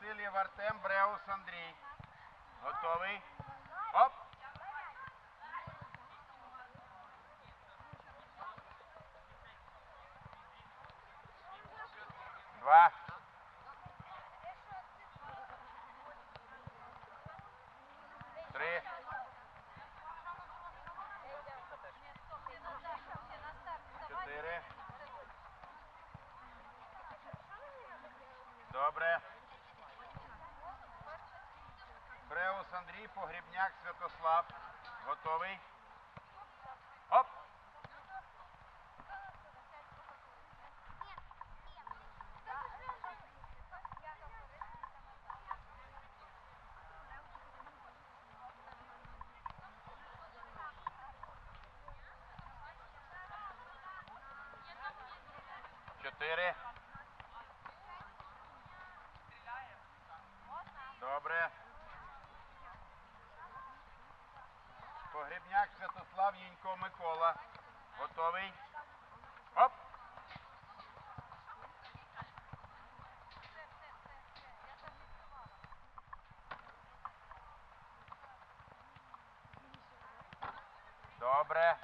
Васильєв Артем, Бреус Андрій. Готовий? Оп! Два. Три. Чотири. Добре. Погрібняк Святослав. Готовий? Оп! Чотири. Добре. Погребняк Святослав Єнько Микола. Готовий? Оп! Добре.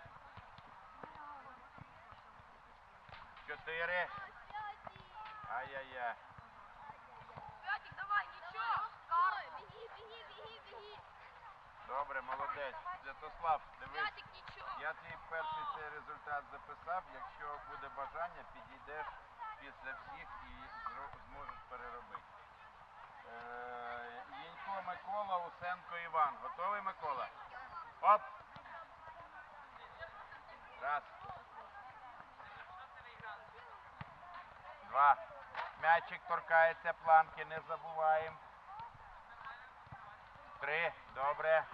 Святослав, дивись. Я твій перший цей результат записав. Якщо буде бажання, підійдеш після всіх і зможеш переробити. Е, Єнько Микола, Усенко Іван. Готовий, Микола? Оп! Раз. Два. М'ячик торкається планки, не забуваємо. Три. Добре.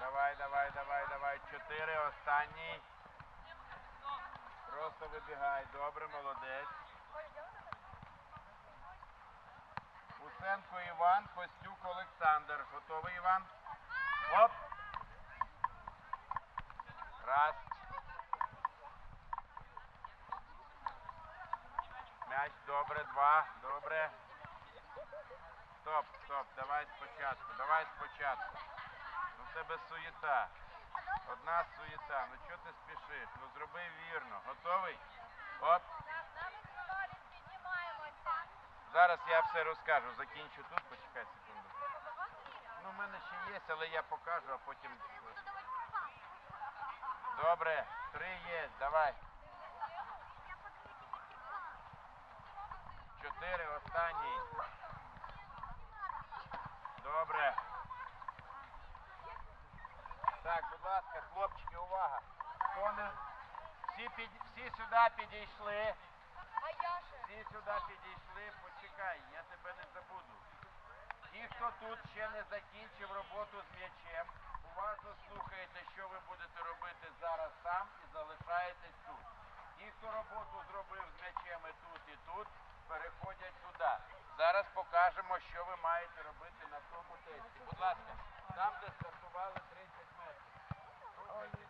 Давай, давай, давай, давай. Чотири. Останній. Просто вибігай. Добре, молодець. Усенко Іван, Костюк Олександр. Готовий Іван? Оп! Раз. М'яч, добре, два, добре. Стоп, стоп, давай спочатку, давай спочатку. Тебе суєта. Одна суєта. Ну чого ти спішиш? Ну зроби вірно. Готовий? Оп. Зараз я все розкажу. Закінчу тут, почекай секунду. Ну, в мене ще є, але я покажу, а потім. Добре, три є, давай. Чотири, останній. Добре. Так, будь ласка, хлопчики, увага. Всі, під... всі сюди підійшли. Всі сюди підійшли, почекай, я тебе не забуду. Ті, хто тут ще не закінчив роботу з м'ячем, уважно слухаєте, що ви будете робити зараз там і залишаєтесь тут. Ті, хто роботу зробив з м'ячем і тут, і тут, переходять туди. Зараз покажемо, що ви маєте робити на тому тесті. Будь ласка, там, де стартували 30 метрів.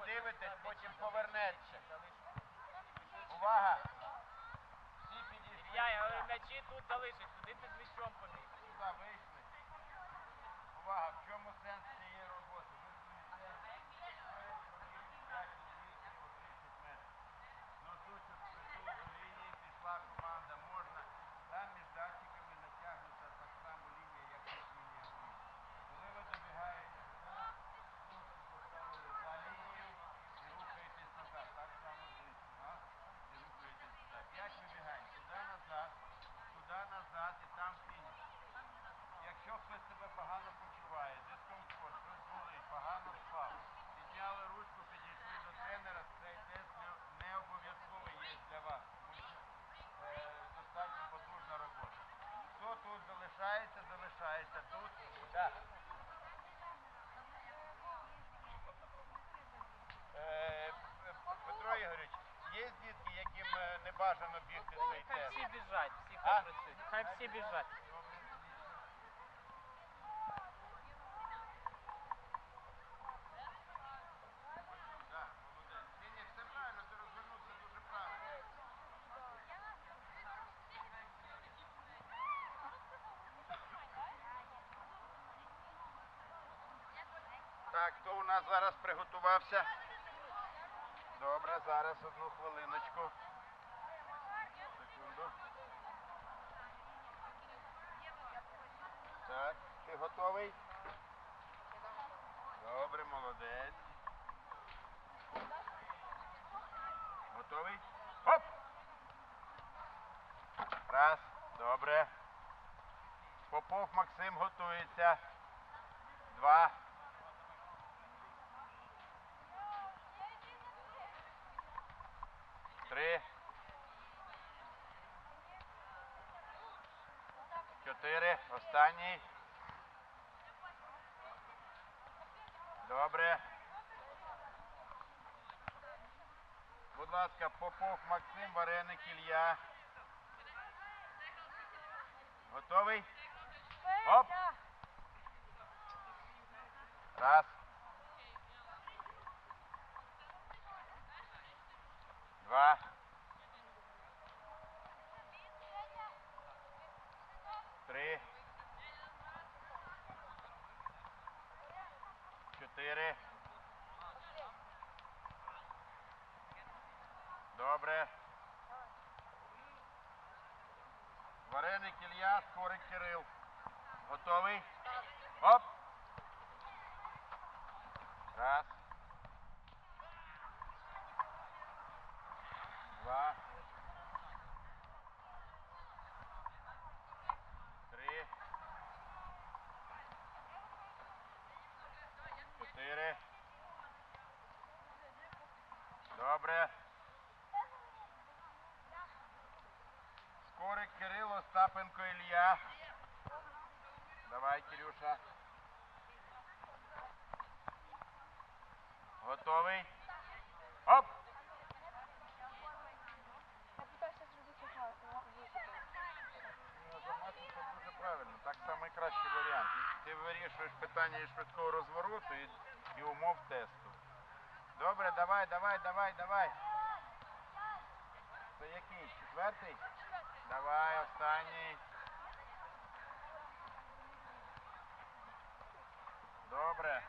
сюди, подивитесь, потім повернеться. Увага! Всі підійшли. Я, але м'ячі тут залишить, туди ти з м'ячом побіг. Сюди вийшли. увага, в чому сенс цієї все правильно. Так, хто у нас зараз приготувався? Добре, зараз одну хвилиночку. Секунду. Так, ти готовий? Добре, молодець. Готовий? Хоп! Раз, добре. Попов Максим готується. Два. Три. Чотири. Останній. Добре. Будь ласка, Попов Максим, Вареник Ілья. Готовий? Оп. Раз. Два. Три. Чотири. Добре. Вареник Ілля, Скорик Кирил. Готовий? Оп. Раз. Два. Три. Чотири. Добре. Скорик Кирило, Остапенко Ілля. Давай, Кирюша. Готовий? Оп! Дуже правильно, так само і кращий варіант. Ти вирішуєш питання швидкого розвороту і, і умов тесту. Добре, давай, давай, давай, давай. Це який? Четвертий? Давай, останній. Добре.